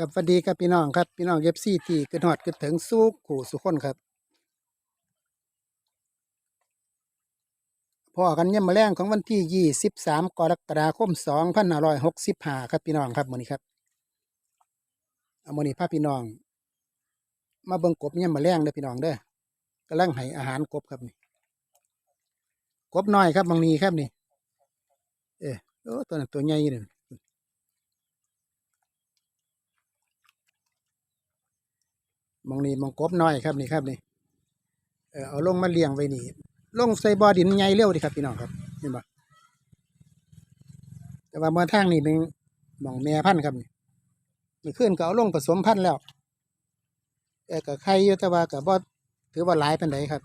กับสวัสดีครับพี่น้องครับพี่น้องเย็บซี่ที่ขึ้นอดขึ้นถึงสู้ขู่สุขคนครับพอกันย่ำมาแรงของวันที่ยี่สิบสามกรกฎาคมสองพันห้าร้อยหกสิบห้าครับพี่น้องครับมือนี้ครับเอามือนี้พาพี่น้อง มาเบิ่งกบย่ำมาแรงเด้อพี่น้องเด้อกำลังให้อาหารกบครับนี่กบน้อยครับบางนี้ครับนี่ เออตัวนั้นตัวใหญ่เลย มองนี่มองกบน้อยครับนี่ครับนี่เออเอาลงมาเลี้ยงไว้นี่ลงใส่บ่อดินใหญ่เร็วดีครับพี่น้องครับเห็นปะแต่ว่าเมื่อทางนี่เป็นมองแม่พันธุ์ครับนี่มันขึ้นก็เอาลงผสมพันธุ์แล้วเออกับไข่อยู่แต่ว่ากับบ่ถือว่าหลายเป็นไดครับ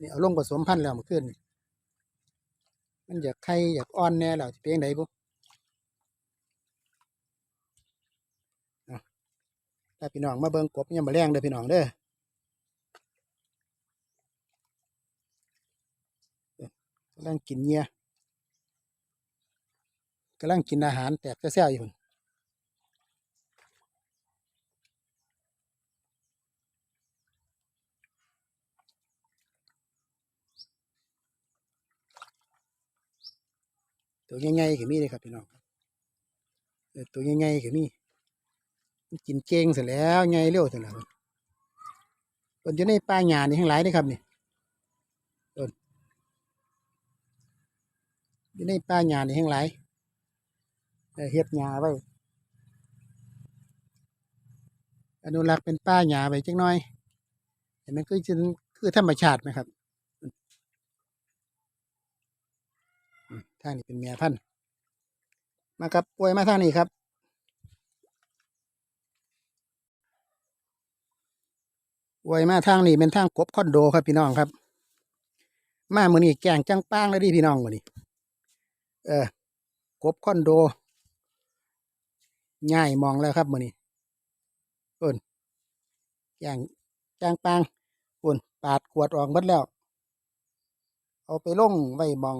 นี่เอาลงผสมพันธุ์แล้วมันขึ้นมันอยากไข่อยากอ่อนแน่แล้วจะเป็นยังไงบุ ถ้าพี่น้องมาเบิ่งกบยังมาแรงเด้อพี่น้องเด้อกำลังกินเงี้ยกำลังกินอาหารแตกแซ่ๆอยู่ตัวใหญ่ๆก็มีเลยครับพี่น้องตัวใหญ่ๆก็มี กินเก่งเสร็จแล้วไงเร็วเสร็จแล้วคนอยู่ในป่าหญ้านี่ทั้งหลายนี่ครับนี่ต้นอยู่ในป่าหญ้านี่ทั้งหลายเฮ็ดหญ้าไว้อนุรักษ์เป็นป่าหญ้าไว้จักหน่อยเห็นมันคือจะคือธรรมชาติไหมครับทางนี้เป็นแม่พันธุ์มาครับป่วยมาทางนี้ครับ ไว้มาทางนี้เป็นทางกบคอนโดครับพี่น้องครับ มามือนี้แกงจังป้างเลยดิพี่น้องมือนี้เออกบคอนโดง่ายมองแล้วครับมือนี้ปิ่นแกงจางปางปุ่นปาดขวดออกหมดแล้ว เอาไปลงไว้มอง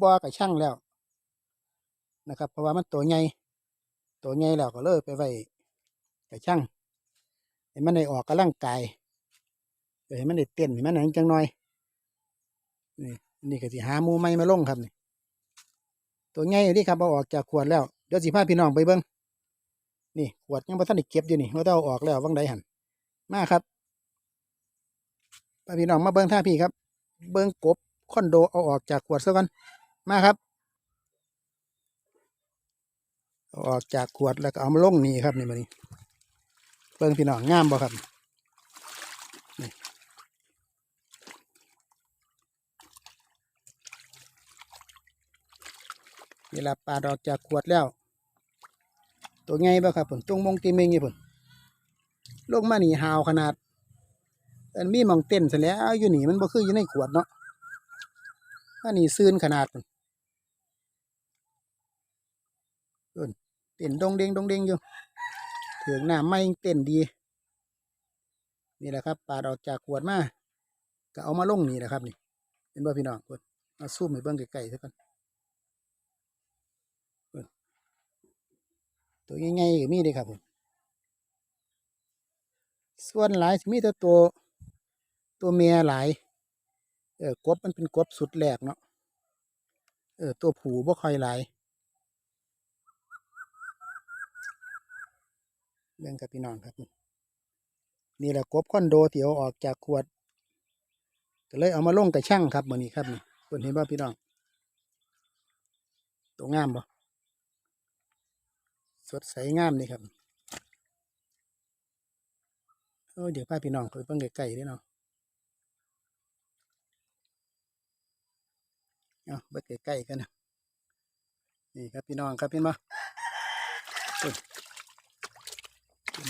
บ่อกับช่างแล้วนะครับ เพราะว่ามันตัวใหญ่ตัวใหญ่แล้วก็เลยไปไว้กับช่างให้มันได้ออกกำลังกาย เดี๋ยวให้มันได้เต้นให้มันหนังจังหน่อย นี่นี่ก็สิหาหมูไม้มาลงครับนี่ตัวใหญ่อยู่ที่ครับเอาออกจากขวดแล้วเดี๋ยวสิพาพี่น้องไปเบิ้งนี่ขวดยังบ่ทันได้เก็บอยู่นี่ว่าต้องเอาออกแล้ววังใดหันมาครับพาพี่น้องมาเบิ้งท่าพี่ครับ เบิ้งกบคอนโดเอาออกจากขวดซะก่อนมาครับเอาออกจากขวดแล้วก็เอามาลงนี่ครับนี่มานี่เบิ้งพี่น้องงามบ่ครับ เวลาปลาดออกจากขวดแล้ว ตัวไงบ้างครับผมตรงมงตีเมงนี่ผมลงมานี่หาวขนาดอันมีมองเต้นเสร็จแล้วอยู่หนีมันบ่คืออยู่ในขวดเนาะอันนี้ซื่นขนาดเอิ้นเต้นดงเด้งดงเด้งอยู่ถึงหน้าไม่เต้นดีนี่แหละครับปลาดออกจากขวดมาก็เอามาลงนี่แหละครับนี่เป็นว่าพี่น้องกดมาซูมให้เบิ่งไกลๆซะก่อน ตัวใหญ่ๆก็มีเลยครับผมส่วนหลายมีแต่ตัวตัวเมียหลาย เออกบมันเป็นกบสุดแรกเนาะเออตัวผูบ่ค่อยหลายเรื่องกับพี่น้องครับ นี่แหละกบคอนโดที่เอาออกจากขวดก็เลยเอามาลงกับช่างครับมือนี้ครับนี่คนเห็นบ่พี่น้องตัวงามบ่ ดใสงามนี่ครับโอ้ยเดี๋ยวพาพี่น้องไปเบิ่งไกลๆด้วยเนาะเอาไปใกล้ๆกันนะนี่ครับพี่น้องครับเห็นบ่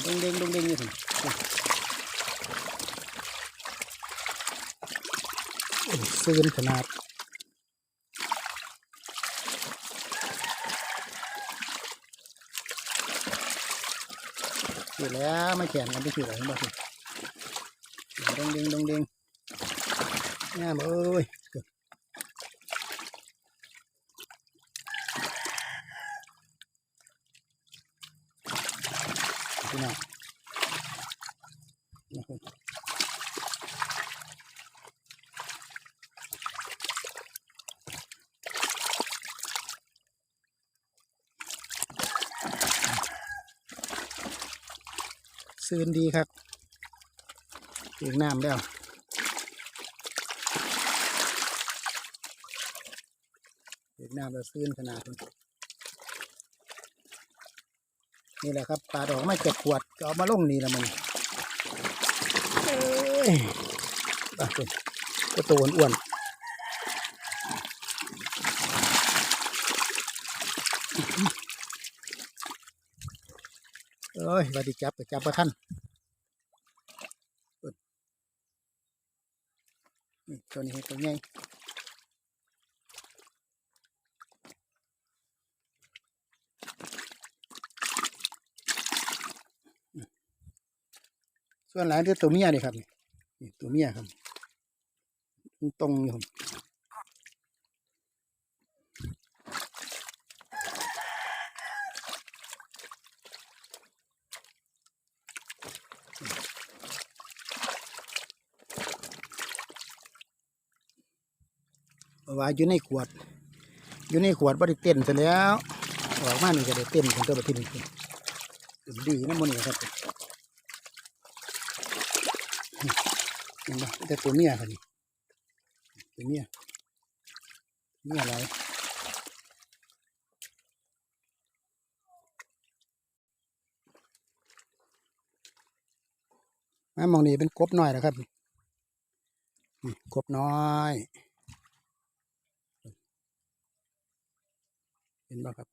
ดงเด้งดงเด้งอยู่ผมซื่นขนาดิแล้วไม่แข็งกันไปสิเลยบอกสิดงดิงดงดิงง่มเอ้ยพี่นะองนะครับ ซื่นดีครับถึงน้ำแล้วถึงน้ำแล้วซื่นขนาดนี้นี่แหละครับปลาดอกไม่เก็บขวดก็เอามาลงนี่ละมันเอ้ยปลาตัวก็ตัวอ้วน เอ้ยว่าดีจับจับประท่านตัวนี้ตัวใหญ่ส่วนหลายเดือตัวเมียนี่ครับนี่ตัวเมียครับ ตรงๆอยู่ครับเพราะ ว่าอยู่ในขวด อยู่ในขวดบ่ได้เต้นซะแล้วออกมานี่ก็ได้เต้นถึงตัวประทินตื่นดีนะมันนี่ครับเห็นปะแต่ตัวเมียครับนี่ตัวเมียเมียอะไรมามองนี่เป็นกบน้อยนะครับนี่นี่กบน้อย ห็นป่ะครับ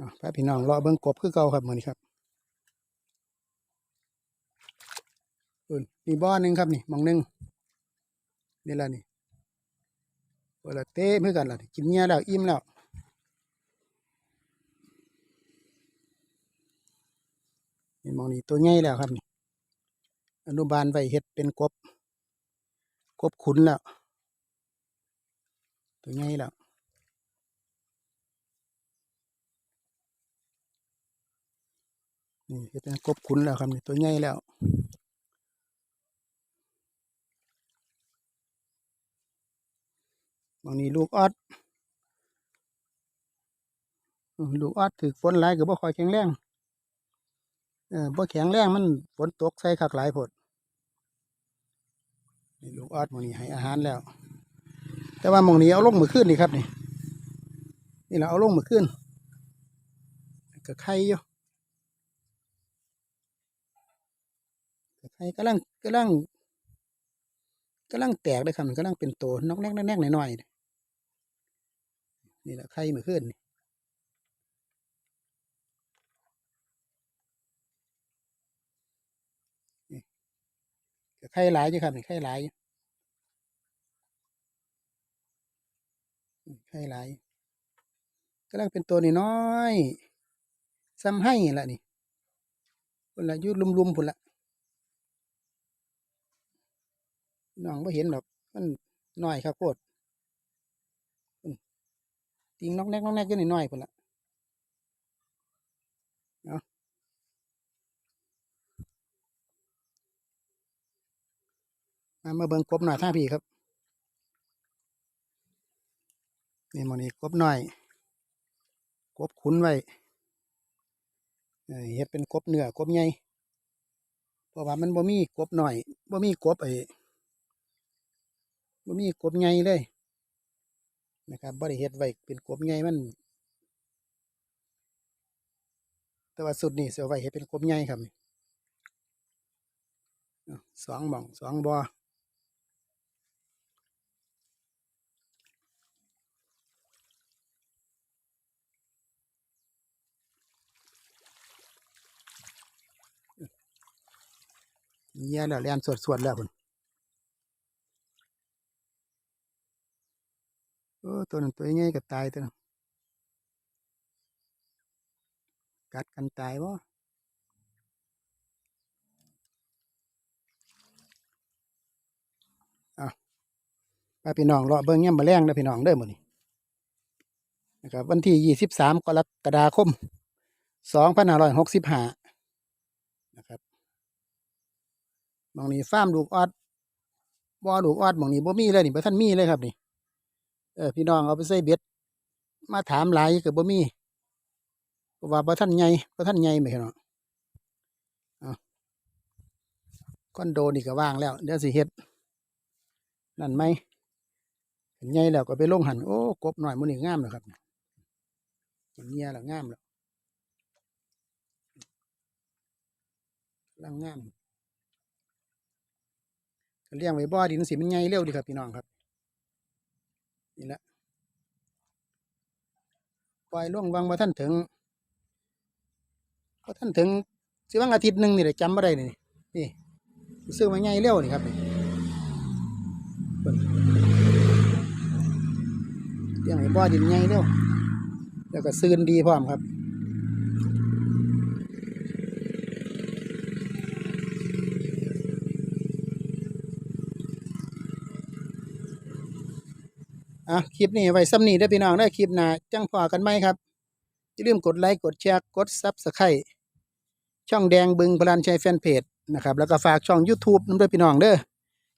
อะพี่น้องรอเบิ้งกบคือเก่าครับมือนี้ครับอุ่นมีบ่อหนึ่งครับนี่มองหนึ่งนี่ละนี่เวลาเต้เพื่อกันล่ะกินเงี้ยแล้วอิ่มแล้วนี่มองนี้ตัวใหญ่แล้วครับนี่อนุบาลไว้เฮ็ดเป็นกบ กบขุนแล้ว ตัวใหญ่แล้วนี่เป็นกบขุนแล้วครับนี่ตัวใหญ่แล้วบางนี้ลูกออดลูกออดถือฝนไหลก็บ่ค่อยแข็งแรงเออบ่แข็งแรงมันฝนตกใส่คักหลายโพด นี่ลูกออดมองนี้ให้อาหารแล้ว แต่ว่ามองนี้เอาลงมือขึ้นนี่ครับนี่นี่เราเอาลงมือขึ้นก็ไข่อยู่ก็ไข่กำลังกำลังกำลังแตกเลยครับกำลังเป็นโตนอกแนกแนกหน่อยๆนี่นี่แหละไข่มือขึ้นนี่ ไข่หลายอยู่ครับนี่ไข่หลายไข่หลายกำลังเป็นตัวน้อยซ้ำให้ละนี่พุ่นละยุดลุมๆพุ่นละน้องไม่เห็นหรอกมันน้อยครับโคตรอืมติงนอกแนกนอกแนกอยู่นี่น้อยพุ่นละเอา มาเบิ่งกบหน่อยท่าพี่ครับนี่มันนี่กบหน้อย กบขุนไว้เฮ็ดเป็นกบเนื้อกบใหญ่เพราะว่ามันบ่มีกบหน้อยบ่มีกบไอ้บ่มีกบใหญ่เลยนะครับบ่ได้เฮ็ดไว้เป็นกบใหญ่มัน แต่ว่าสุดนี่สิเอาไว้เฮ็ดเป็นกบใหญ่ครับนี่เอาสองหม่องสองบ่อ เหี้ยแล้วแลนสวดๆแล้วพุ่นโอ้ตัวนั้นตัวใหญ่ก็ตายตัวนั้นกัดกันตายบ่เอาไปพี่น้องเลาะเบิ่งแง่มแมลงเด้อพี่น้องเด้อมือนี้นะครับวันที่ยี่สิบสามกรกฎาคมสองพันห้าร้อยหกสิบห้านะครับห มองนี้ฟาร์มลูกออดบ่อลูกออดมองนี้บ่มีเลยนี่บ่ทันมีเลยครับนี่ เออพี่น้องเอาไปใส่เบ็ดมาถามหลายก็บ่มีเพราะว่าบ่ทันใหญ่บ่ทันใหญ่แม่นเนาะเอาคอนโดนี่ก็ว่างแล้วเดี๋ยวสิเฮ็ดนั่นไหมเห็นใหญ่แล้วก็ไปลงหันโอ้กบหน่อยมื้อนี้งามแล้วครับเห็นเมียแล้วงามแล้วลังงาม เลี้ยงไว้บ่อดินสิมันใหญ่เร็วดีครับพี่น้องครับนี่แหละปล่อยล่วงวังมาท่านถึงพอท่านถึงสิวังอาทิตย์หนึ่งนี่แหละจำไม่ได้นี่นี่ซื้อมาง่ายเร็วนี่ครับเลี้ยงไอ้บ่อดินไงเร็วแล้วก็ซื้นดีพร้อมครับ อะคลิปนี้ไว้ซ้ำนี้ได้พี่น้องได้คลิปหน้าจังพอกันไหมครับอย่าลืมกดไลค์กดแชร์กดซับสไครต์ช่องแดงบึงพลานชัยแฟนเพจนะครับแล้วก็ฝากช่อง YouTube น้ำด้วยพี่น้องเด้อ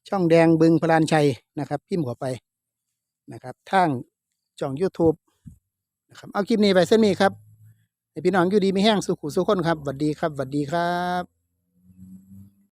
ช่องแดงบึงพลานชัยนะครับพิมพ์เข้าไปนะครับทางช่อง YouTube นะครับเอาคลิปนี้ไว้เส้นนี้ครับให้พี่น้องอยู่ดีมีแห้งสุขุสุขคนครับสวัสดีครับสวัสดีครับ